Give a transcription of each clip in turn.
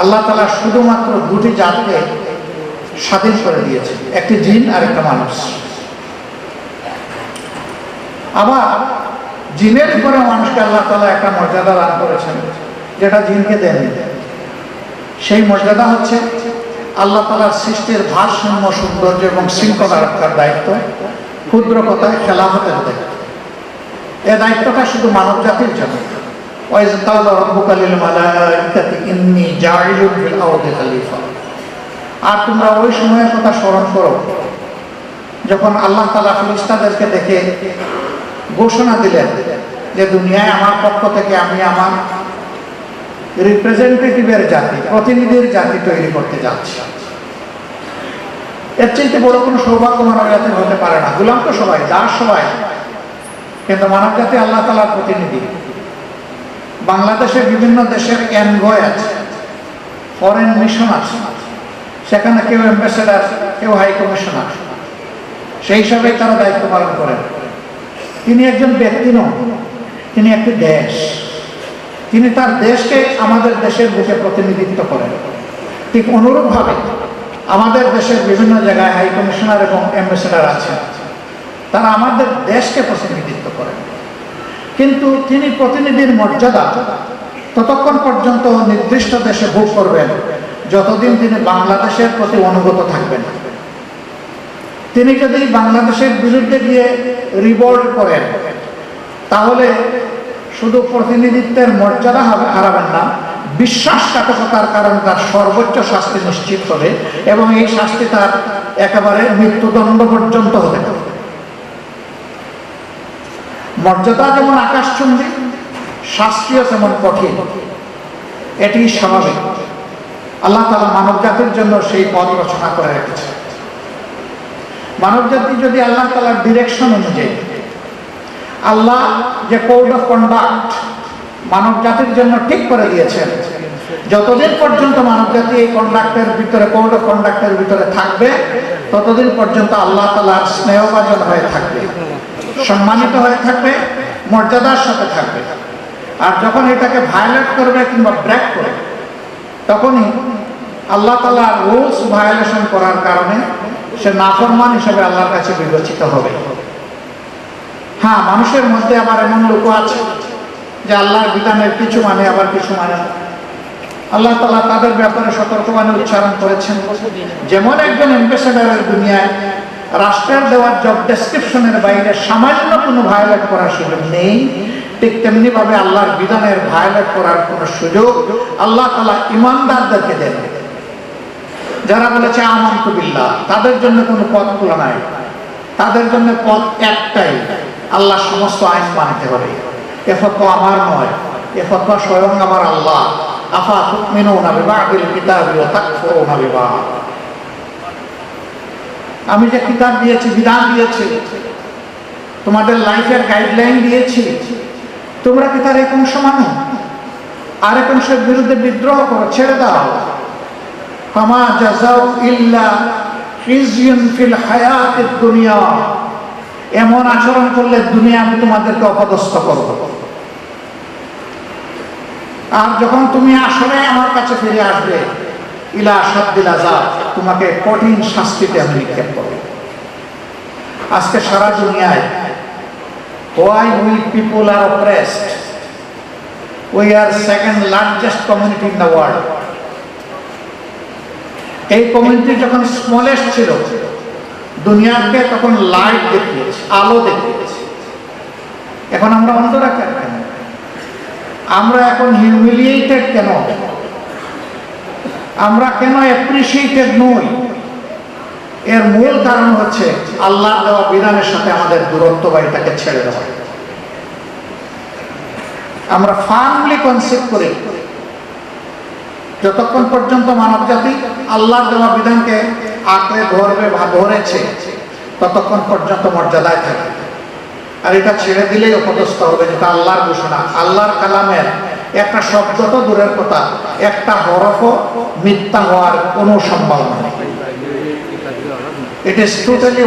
আল্লাহ তালা শুধুমাত্র দুটি জাতকে স্বাধীন করে দিয়েছে। একটি জিন আর একটা মানুষ। আবার জিনের উপরে মানুষকে আল্লাহ তালা একটা মর্যাদা দান করেছেন, যেটা জিনকে দেননি। সেই মর্যাদা হচ্ছে আল্লাহ তালার সৃষ্টির ভারসাম্য, সৌন্দর্য এবং শৃঙ্খলা রক্ষার দায়িত্ব, ক্ষুদ্র কথায় খেলাফতের দায়িত্ব। এ দায়িত্বটা শুধু মানব জাতির জন্য। ওয়াইজ কালা রব্বুকা লিল মালাইকাতি ইন্নী জাইলুন ফিল আরদি আর তোমরা ওই সময়ের কথা স্মরণ করো, যখন আল্লাহ তালা ফিরিস্তাদেরকে দেখে ঘোষণা দিলেন যে দুনিয়ায় আমার পক্ষ থেকে আমি আমার রিপ্রেজেন্টেটিভের জাতি, প্রতিনিধির জাতি তৈরি করতে যাচ্ছি। এর চাইতে বড় কোনো সৌভাগ্য মানব জাতির হতে পারে না। গুলাম তো সবাই, দাস সবাই, কিন্তু মানব জাতি আল্লাহ তালার প্রতিনিধি। বাংলাদেশের বিভিন্ন দেশের এনভয় আছে ফরেন মিশন আছে, সেখানে কেউ অ্যাম্বাসেডার কেউ হাই কমিশন কমিশনার সেই হিসাবে তারা দায়িত্ব পালন করেন। তিনি একজন ব্যক্তি নন, তিনি একটি দেশ। তিনি তার দেশকে আমাদের দেশের বুকে প্রতিনিধিত্ব করেন। ঠিক অনুরূপভাবে আমাদের দেশের বিভিন্ন জায়গায় হাই কমিশনার এবং অ্যাম্বাসেডার আছেন। তারা আমাদের দেশকে প্রতিনিধিত্ব করেন। কিন্তু তিনি প্রতিনিধির মর্যাদা ততক্ষণ পর্যন্ত নির্দিষ্ট দেশে ভোগ করবেন, যতদিন তিনি বাংলাদেশের প্রতি অনুগত থাকবেন। তিনি যদি বাংলাদেশের বিরুদ্ধে গিয়ে রিভোল্ট করেন, তাহলে শুধু প্রতিনিধিত্বের মর্যাদা হবে- হারাবেন না বিশ্বাসঘাতকতার কারণে তার সর্বোচ্চ শাস্তি নিশ্চিত হবে এবং এই শাস্তি তার একেবারে মৃত্যুদণ্ড পর্যন্ত হতে পারে। মর্যাদা যেমন আকাশচুম্বী শাস্তিও তেমন কঠিন। এটি স্বাভাবিক। আল্লাহ তালা মানব জাতির জন্য সেই পথ রচনা করে রেখেছে। মানব জাতি যদি আল্লাহ তালার ডিরেকশন অনুযায়ী আল্লাহ যে কোড অফ কন্ডাক্ট মানব জাতির জন্য ঠিক করে দিয়েছেন, যতদিন পর্যন্ত মানব জাতি এই কন্ডাক্টের ভিতরে কোড অফ কন্ডাক্টের ভিতরে থাকবে, ততদিন পর্যন্ত আল্লাহ তালার স্নেহভাজন হয়ে থাকবে। সম্মানিত হয়ে থাকবে, মর্যাদার সাথে থাকবে। আর যখন এটাকে ভায়োলেট করবে কিংবা ব্রেক করবে, তখনই আল্লাহ তালা রুলস ভায়োলেশন করার কারণে সে নাফরমান হিসেবে আল্লাহর কাছে বিবেচিত হবে। হ্যাঁ মানুষের মধ্যে আবার এমন লোক আছে যে আল্লাহর বিধানের কিছু মানে আবার কিছু মানে। আল্লাহ তালা তাদের ব্যাপারে সতর্কবাণী উচ্চারণ করেছেন। যেমন একজন অ্যাম্বাসেডারের দুনিয়ায় রাষ্ট্রের দেওয়ার জব ডেসক্রিপশনের বাইরে সামান্য কোনো ভায়োলেট করার সুযোগ নেই। ঠিক তেমনি ভাবে আল্লাহর বিধানের ভায়োলেট করার কোনো সুযোগ আল্লাহ তালা ইমানদারদেরকে দেন। যারা বলেছে, আমন্তবিল্লাহ তাদের জন্য কোনো পথ খোলা নাই। তাদের জন্য পথ একটাই আল্লাহ সমস্ত আইন মানতে হবে। এ ফতোয়া আমার নয়, এ ফতোয়া স্বয়ং আমার আল্লাহ। আফা তুমিনুনা বিবাদিল কিতাবি ওয়া তাকফুরুনা বিবাহ। আমি যে কিতাব দিয়েছি, বিধান দিয়েছি, তোমাদের লাইফের গাইডলাইন দিয়েছি, তোমরা কি তার এক অংশ মানো? আরেক অংশের বিরুদ্ধে বিদ্রোহ করো, ছেড়ে দাও। ফামা জাজাউ ইল্লা খিজিয়ুন ফিল হায়াতিদ দুনিয়া। এমন আচরণ করলে দুনিয়া আমি তোমাদেরকে অপদস্থ করব। আর যখন তুমি আসলে আমার কাছে ফিরে আসবে ইলা সাদ্দিল আজাব তোমাকে কঠিন শাস্তিতে আমি নিক্ষেপ করব। আজকে সারা দুনিয়ায় why we people are oppressed we are second largest community in the world এই কমিউনিটি যখন স্মলেস্ট ছিল, দুনিয়াকে তখন লাইট দেখিয়েছে, আলো দেখিয়েছে। এখন আমরা অন্ধরা কেন? আমরা এখন হিউমিলিয়েটেড কেন? আমরা কেন অ্যাপ্রিসিয়েটেড নই? এর মূল কারণ হচ্ছে আল্লাহ দেওয়া বিধানের সাথে আমাদের দূরত্ব বা এটাকে ছেড়ে দেওয়া। আমরা ফার্মলি কনসেপ্ট করি, যতক্ষণ পর্যন্ত মানব জাতি আল্লাহর দেওয়া বিধানকে আঁকড়ে, ধরবে বা ধরেছে, ততক্ষণ পর্যন্ত মর্যাদায় থাকে। আর এটা ছেড়ে দিলেই অপদস্থ হবে, যেটা আল্লাহর ঘোষণা। আল্লাহর কালামের একটা শব্দ তো দূরের কথা, একটা হরফও মিথ্যা হওয়ার কোনো সম্ভাবনা নেই। ইট ইস টোটালি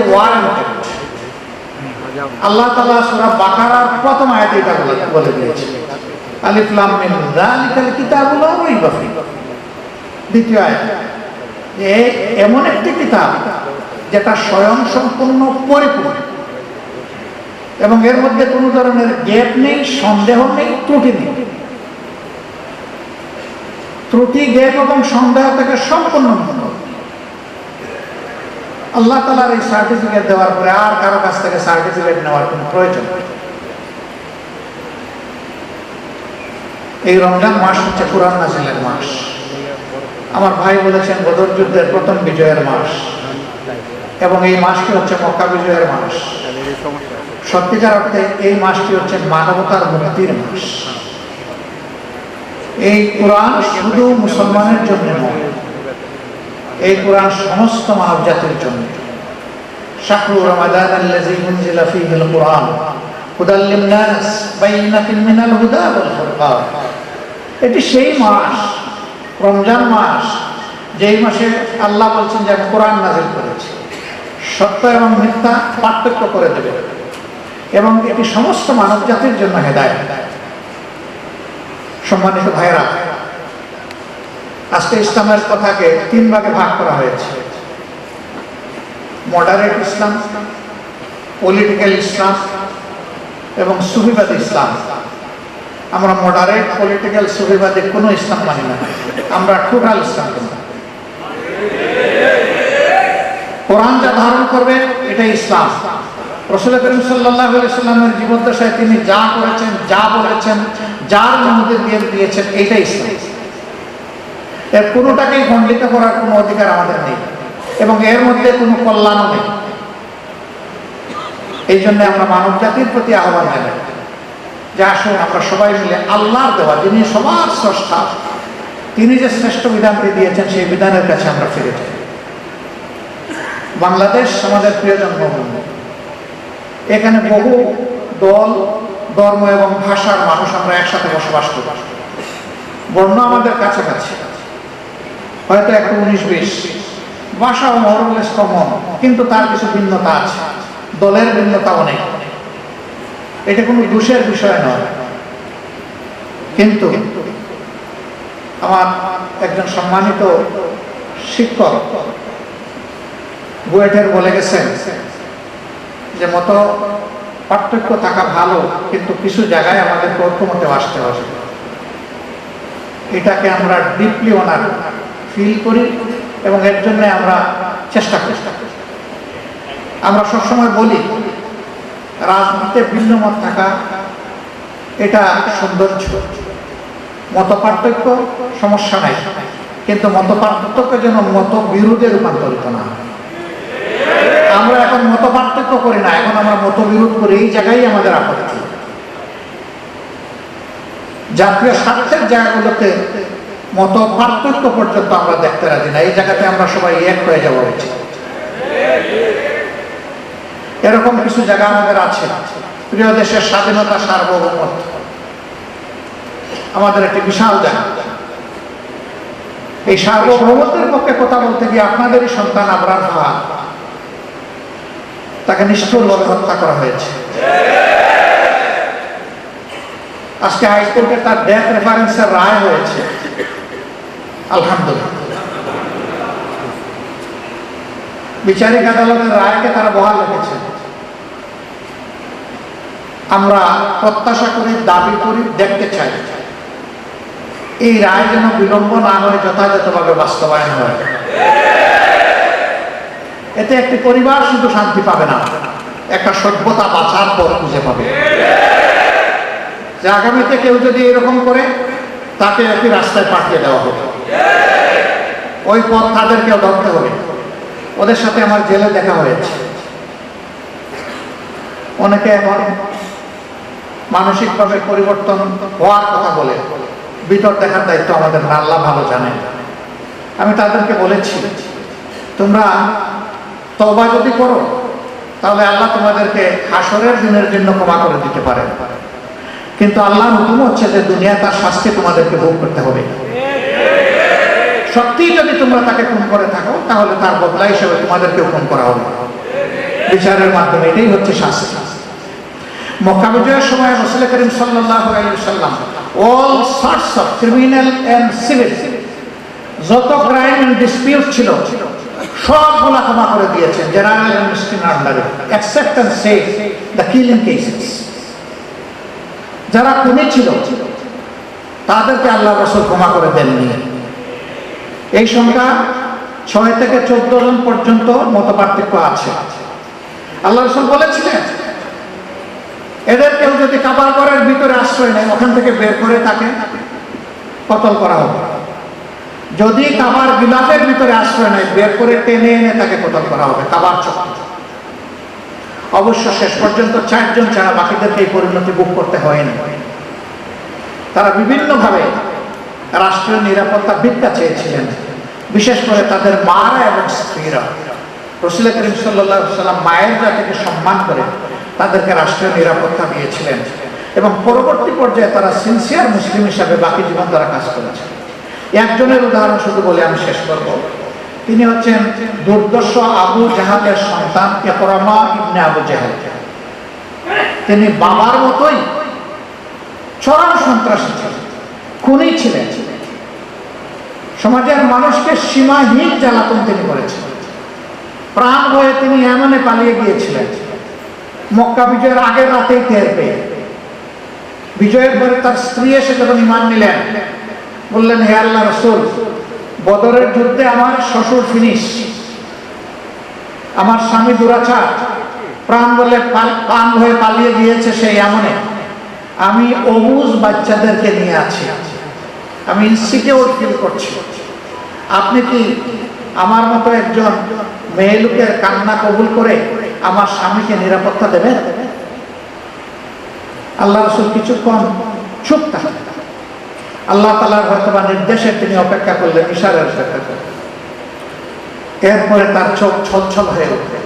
আল্লাহ তালা সুরা বাকারার প্রথম আয়াতে এটা বলে দিয়েছে। আলিফ লাম মিম, যালিকাল কিতাবুল রাইবা দ্বিতীয় আয়াত যে এমন একটি কিতাব যেটা স্বয়ং সম্পূর্ণ পরিপূর্ণ। এবং এর মধ্যে কোনো ধরনের গ্যাপ নেই, সন্দেহ নেই, ত্রুটি নেই। ত্রুটি, গ্যাপ এবং সন্দেহ থেকে সম্পূর্ণ আল্লাহ তালার এই সার্টিফিকেট দেওয়ার পরে আর কারও কাছ থেকে সার্টিফিকেট নেওয়ার কোনো প্রয়োজন এই রমজান মাস হচ্ছে কোরআন নাজিলের মাস। আমার ভাই বলেছেন, বদর যুদ্ধের প্রথম বিজয়ের মাস। এবং এই মাসটি হচ্ছে মক্কা বিজয়ের মাস। সত্যিকার অর্থে এই মাসটি হচ্ছে মানবতার মুক্তির মাস। এই কোরআন শুধু মুসলমানের জন্য নয়, এই কোরআন সমস্ত মানব জাতির জন্য। শাহরু রমাদান আল্লাযী উনজিলা ফীহিল কুরআন, হুদাল লিন-নাস বাইয়িনাতিন মিনাল হুদা ওয়াল ফুরকান। এটি সেই মাস, রমজান মাস, যেই মাসে আল্লাহ বলছেন যে আমি কোরআন নাজিল করেছি। সত্য এবং মিথ্যা পার্থক্য করে দেবে। এবং এটি সমস্ত মানব জাতির জন্য হেদায় সম্মানিত ভাইরা আজকে ইসলামের কথাকে তিন ভাগে ভাগ করা হয়েছে। মডারেট ইসলাম পলিটিক্যাল ইসলাম এবং সুফিবাদী ইসলাম আমরা মডারেট পলিটিক্যাল সুফিবাদী কোনো ইসলাম মানি না। আমরা টোটাল ইসলাম কোরআন যা ধারণ করবে এটা ইসলাম। রসুল করিম সাল্লাহ সাল্লামের জীবদ্দশায় তিনি যা করেছেন, যা বলেছেন যার মধ্যে দিয়ে দিয়েছেন এইটাই এর কোনোটাকেই খণ্ডিত করার কোনো অধিকার আমাদের নেই এবং এর মধ্যে কোনো কল্যাণও নেই। এই জন্য আমরা মানব জাতির প্রতি আহ্বান জানাই যে আসুন আমরা সবাই মিলে আল্লাহর দেওয়া, যিনি সবার স্রষ্টা, তিনি যে শ্রেষ্ঠ বিধানটি দিয়েছেন, সেই বিধানের কাছে আমরা ফিরে যাই। বাংলাদেশ, আমাদের প্রিয় জন্মভূমি এখানে বহু দল ধর্ম এবং ভাষার মানুষ আমরা একসাথে বসবাস করি। বর্ণ আমাদের কাছাকাছি। হয়তো একটু উনিশ বিশ। ভাষাও মরলেস কমন কিন্তু তার কিছু ভিন্নতা আছে। দলের ভিন্নতা অনেক। এটা কোনো দোষের বিষয় নয়। কিন্তু আমার একজন সম্মানিত শিক্ষক বুয়েটের বলে গেছেন যে মতো পার্থক্য থাকা ভালো, কিন্তু কিছু জায়গায় আমাদের ঐক্যমতে আসতে হবে। এটাকে আমরা ডিপলি ওনার ফিল করি এবং এর জন্য আমরা চেষ্টা করি। আমরা সবসময় বলি, রাজনীতিতে ভিন্ন মত থাকা, এটা সৌন্দর্য। মত পার্থক্য সমস্যা নাই, কিন্তু মত পার্থক্য যেন মত বিরোধে রূপান্তরিত না হয়। আমরা এখন মত পার্থক্য করি না, এখন আমরা মত বিরোধ করি এই জায়গায় আমাদের আপত্তি। জাতীয় স্বার্থের জায়গাগুলোতে মত পার্থক্য পর্যন্ত আমরা দেখতে রাজি না, এই জায়গাতে আমরা সবাই এক হয়ে যাওয়া উচিত। এরকম কিছু জায়গা আমাদের আছে। প্রিয় দেশের স্বাধীনতা সার্বভৌমত্ব। আমাদের একটি বিশাল জায়গা। এই সার্বভৌমত্বের পক্ষে কথা বলতে গিয়ে আপনাদেরই সন্তান আবরার তাকে নিষ্ঠুরভাবে হত্যা করা হয়েছে। আজকে হাইকোর্টে তার ডেথ রেফারেন্সের রায় হয়েছে। আলহামদুলিল্লাহ। বিচারিক আদালতের রায়কে তারা বহাল রেখেছে। আমরা প্রত্যাশা করি, দাবি করি, দেখতে চাই। এই রায় যেন বিলম্ব না হয়ে, যথাযথভাবে বাস্তবায়ন হয়। এতে একটি পরিবার শুধু শান্তি পাবে না, একটা সভ্যতা বাঁচার পর খুঁজে পাবে। যে আগামীতে কেউ যদি এরকম করে, তাকে একটি রাস্তায় পাঠিয়ে দেওয়া হবে ওই পথ তাদেরকেও ধরতে হবে। ওদের সাথে আমার জেলে দেখা হয়েছে। অনেকে এখন মানসিকভাবে পরিবর্তন হওয়ার কথা বলে, ভিতর দেখার দায়িত্ব আমাদের আল্লাহ ভালো জানেন। আমি তাদেরকে বলেছি, তোমরা তবা যদি করো, তাহলে আল্লাহ তোমাদেরকে হাসরের দিনের জন্য ক্ষমা করে দিতে পারে। কিন্তু আল্লাহর হুকুম হচ্ছে যে দুনিয়া তার শাস্তি তোমাদেরকে ভোগ করতে হবে। সত্যি যদি তোমরা তাকে খুন করে থাকো, তাহলে তার বদলা হিসেবে তোমাদেরকেও খুন করা হবে। বিচারের মাধ্যমে এটাই হচ্ছে শাস্তি। মক্কা বিজয়ের সময় রসুল করিম সাল্লাহ সাল্লাম all sorts of criminal and civil যত ক্রাইম এন্ড ডিসপিউট ছিল সবগুলা ক্ষমা করে দিয়েছেন জেনারেল অ্যামনেস্টির আন্ডারে। সে দ্য কিলিং কেসেস যারা খুনি ছিল তাদেরকে আল্লাহ রসুল ক্ষমা করে দেননি। এই সংখ্যা ছয় থেকে চোদ্দ জন পর্যন্ত মতপার্থক্য আছে। আল্লাহ রসুল বলেছিলেন, এদের কেউ যদি কাবার ঘরের ভিতরে আশ্রয় নেয়, ওখান থেকে বের করে তাকে কতল করা হবে। যদি কাবার বিলাপের ভিতরে আশ্রয় নেয়, বের করে টেনে এনে তাকে কতল করা হবে, কাবার চক্র। অবশ্য শেষ পর্যন্ত চারজন ছাড়া বাকিদেরকে এই পরিণতি বুক করতে হয়নি তারা বিভিন্নভাবে রাষ্ট্রীয় নিরাপত্তা ভিক্ষা চেয়েছিলেন, বিশেষ করে তাদের মারা এবং স্ত্রীরা। রসুল করিম সাল্লাম মায়ের জাতিকে সম্মান করে তাদেরকে রাষ্ট্রীয় নিরাপত্তা দিয়েছিলেন এবং পরবর্তী পর্যায়ে তারা সিনসিয়ার মুসলিম হিসাবে বাকি জীবন তারা কাজ করেছে একজনের উদাহরণ শুধু বলে আমি শেষ করব। তিনি হচ্ছেন দুর্দর্শ আবু জাহাদের সন্তান ইবনে আবু জাহাদ তিনি বাবার মতোই চরম সন্ত্রাসী ছিলেন, খুনি ছিলেন। সমাজের মানুষকে সীমাহীন জ্বালাতন তিনি করেছিলেন প্রাণ ভয়ে তিনি এমনে পালিয়ে গিয়েছিলেন। মক্কা বিজয়ের আগের রাতেই টের পেয়ে। বিজয়ের পরে তার স্ত্রী এসে যখন ইমান নিলেন বললেন, হে আল্লাহ রসুল, বদরের যুদ্ধে আমার শ্বশুর ফিনিশ আমার স্বামী দুরাচার, প্রাণ বলে প্রাণ হয়ে পালিয়ে গিয়েছে সেই এমনে আমি অবুজ বাচ্চাদেরকে নিয়ে আছি। আমি ইনসিকিউর ফিল করছি। আপনি কি আমার মতো একজন মেয়ে লোকের কান্না কবুল করে আমার স্বামীকে নিরাপত্তা দেবেন? আল্লাহ রসুল কিছুক্ষণ চুপ থাকেন আল্লাহ তালার হয়তো বা নির্দেশে তিনি অপেক্ষা করলেন ইশারের করলেন এরপরে তার চোখ ছলছল হয়ে উঠে।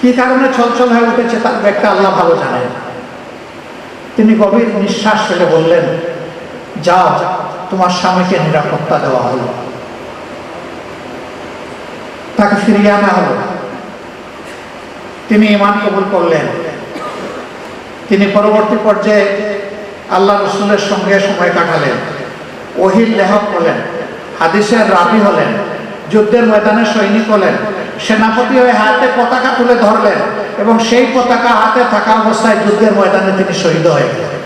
কি কারণে ছলছল হয়ে উঠেছে তার ব্যাগটা আল্লাহ ভালো জানেন। তিনি গভীর নিঃশ্বাস ফেলে বললেন, যাও, তোমার স্বামীকে নিরাপত্তা দেওয়া হলো। তাকে ফিরিয়ে আনা হলো। তিনি ইমান কবুল করলেন। তিনি পরবর্তী পর্যায়ে আল্লাহ রসুলের সঙ্গে সময় কাটালেন। ওহির লেহক হলেন, হাদিসের রাবি হলেন, যুদ্ধের ময়দানে সৈনিক হলেন, সেনাপতি হয়ে হাতে পতাকা তুলে ধরলেন এবং সেই পতাকা হাতে থাকা অবস্থায় যুদ্ধের ময়দানে তিনি শহীদ হয়ে গেলেন।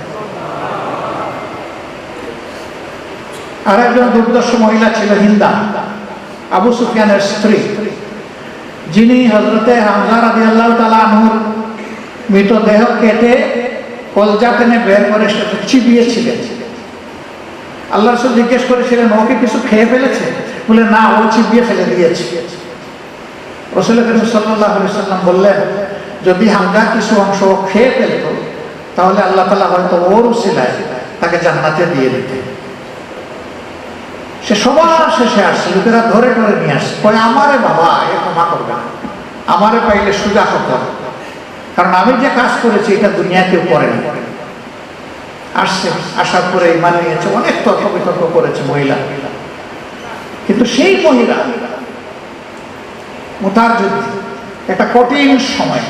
আর একজন দুর্দর্শ মহিলা ছিল হিন্দা, আবু সুফিয়ানের স্ত্রী। যিনি হজরতে হামজা রাজি আল্লাহ তালা আনহুর মৃতদেহ কেটে কলজা বের করে সেটা চিবিয়েছিলেন। আল্লাহ রসুল জিজ্ঞেস করেছিলেন, ওকে কিছু খেয়ে ফেলেছে? বলে, না, ও চিবিয়ে ফেলে দিয়েছে। রসুল সাল্লাম বললেন, যদি হামজা কিছু অংশ খেয়ে ফেলত, তাহলে আল্লাহ তালা হয়তো ওর উসিলায় তাকে জান্নাতে দিয়ে দিতে সে সবার শেষে আসছে, লোকেরা ধরে ধরে নিয়ে আসছে আমারে বাবা, এ ক্ষমা করবে আমারে পাইলে সুজা হতে কারণ আমি যে কাজ করেছি, এটা দুনিয়া কেউ করেনি আসছে, আসার পরে ইমান নিয়েছে, অনেক তর্ক বিতর্ক করেছে মহিলা। কিন্তু সেই মহিলা মোতার যুদ্ধ একটা কঠিন সময়।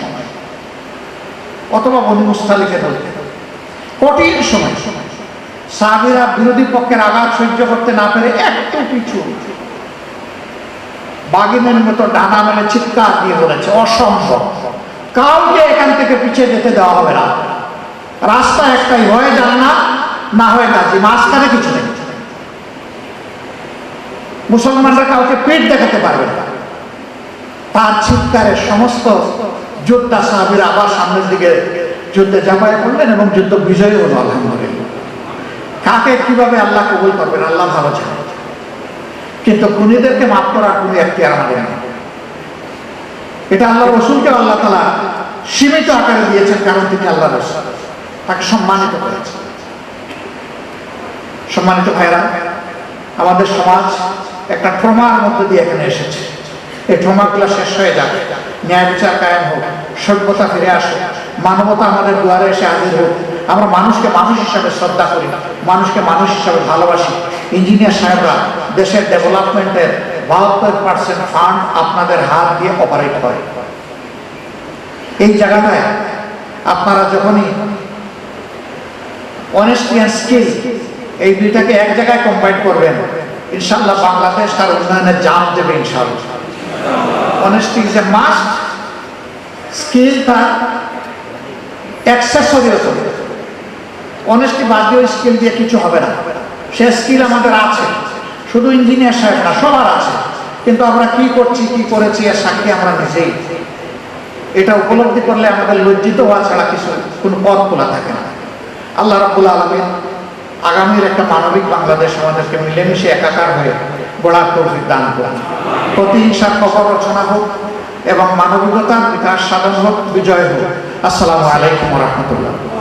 অথবা বন্ধু মুস্তালিকে বলতে কঠিন সময়। সাহাবিরা বিরোধী পক্ষের আঘাত সহ্য করতে না পেরে একটু পিছু। বাগিনের মতো ডানা মেলে চিৎকার দিয়ে বলেছে অসম্ভব। কাউকে এখান থেকে পিছিয়ে যেতে দেওয়া হবে না। রাস্তা একটাই হয় জানা না না হয় গাজী মাঝখানে কিছু নেই। মুসলমানরা কাউকে পেট দেখাতে পারবে না। তার চিৎকারে সমস্ত যোদ্ধা সাহাবির আবার সামনের দিকে যুদ্ধে জামায় করলেন এবং যুদ্ধ বিজয়ী হলো, আলহামদুলিল্লাহ। কাকে কীভাবে আল্লাহ কবুল করবেন, আল্লাহ ভালো জানেন কিন্তু খুনিদেরকে মাফ করার কোনো একটি আমাদের নেই। এটা আল্লাহ রসুলকে আল্লাহ তালা সীমিত আকারে দিয়েছেন, কারণ তিনি আল্লাহ রসুল। তাকে সম্মানিত করেছেন সম্মানিত ভাইরা, আমাদের সমাজ একটা ট্রমার মধ্যে দিয়ে এখানে এসেছে। এই ট্রমাগুলো শেষ হয়ে যাবে ন্যায় বিচার কায়েম হোক, সভ্যতা ফিরে আসে মানবতা আমাদের দুয়ারে এসে হাজির হোক। আমরা মানুষকে মানুষ হিসাবে শ্রদ্ধা করি, মানুষকে মানুষ হিসাবে ভালোবাসি। ইঞ্জিনিয়ার সাহেবরা দেশের ডেভেলপমেন্টের বাহাত্তর পার্সেন্ট ফান্ড আপনাদের হাত দিয়ে অপারেট করে। এই জায়গাটায় আপনারা যখনই অনেস্টি অ্যান্ড স্কিল এই দুইটাকে এক জায়গায় কম্বাইন করবেন ইনশাল্লাহ বাংলাদেশ তার উন্নয়নের জাম দেবে ইনশাল্লাহ অনেস্টি ইজ মাস্ট স্কিল তার অ্যাক্সেসরিও চলবে অনেস্টি বাদ দিয়ে স্কিল দিয়ে কিছু হবে না। সে স্কিল আমাদের আছে। শুধু ইঞ্জিনিয়ার সাহেব না, সবার আছে। কিন্তু আমরা কি করছি, কি করেছি, এর সাক্ষী আমরা নিজেই। এটা উপলব্ধি করলে আমাদের লজ্জিত হওয়া ছাড়া কিছু, কোনো পথ খোলা থাকে না। আল্লাহ রাবুল আলমিন আগামীর একটা মানবিক বাংলাদেশ আমাদেরকে মিলেমিশে একাকার হয়ে গড়ার তৌফিক দান করুন। প্রতিহিংসার কবর রচনা হোক এবং মানবিকতার বিকাশ সাধন হোক, বিজয় হোক। আসসালামু আলাইকুম রহমতুল্লাহ।